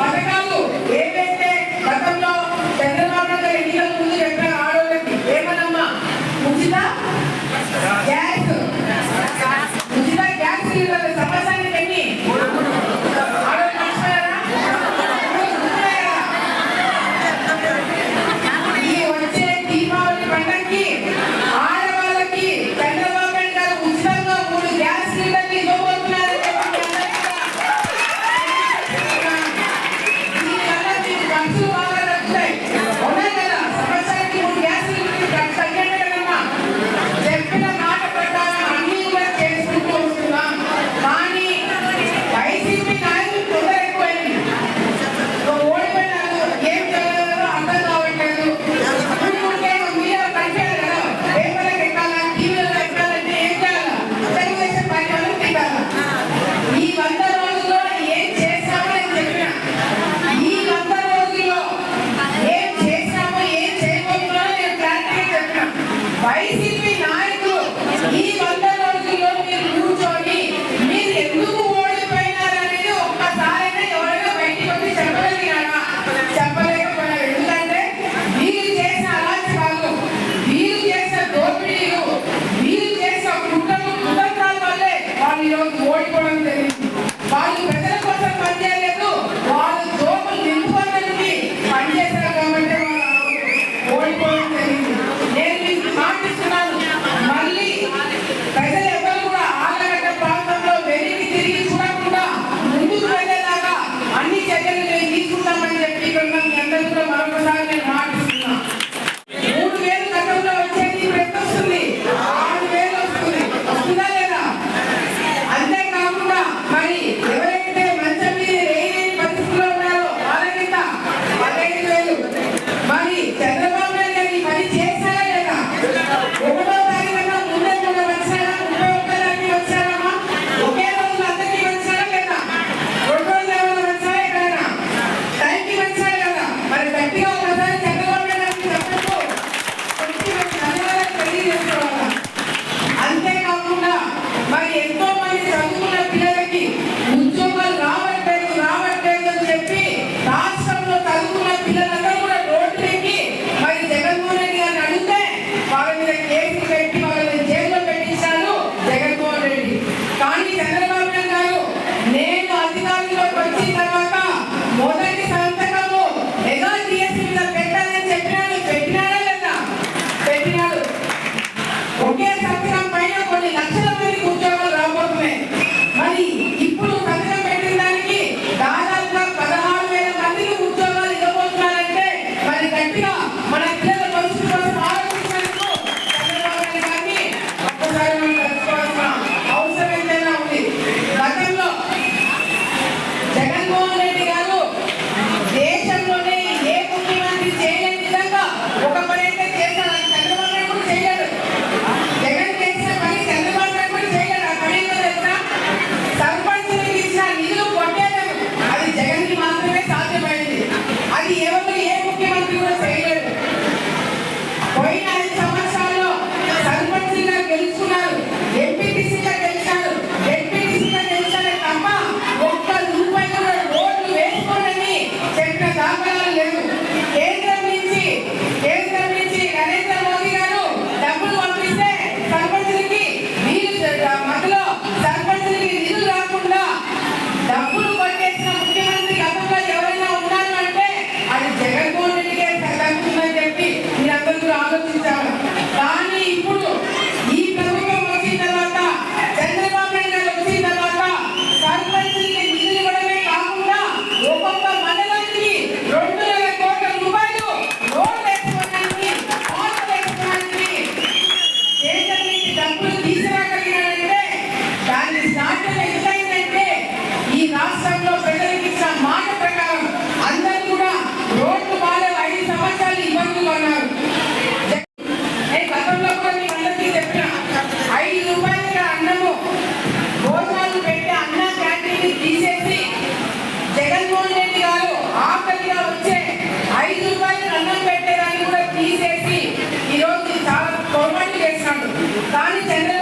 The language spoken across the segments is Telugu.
పథకాలు జగన్మోహన్ వచ్చే ఐదు రూపాయలు రంగం పెట్టేదాన్ని కూడా తీసేసి ఈరోజు చాలా పొరపాటు చేస్తున్నాడు కానీ చంద్ర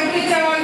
закриття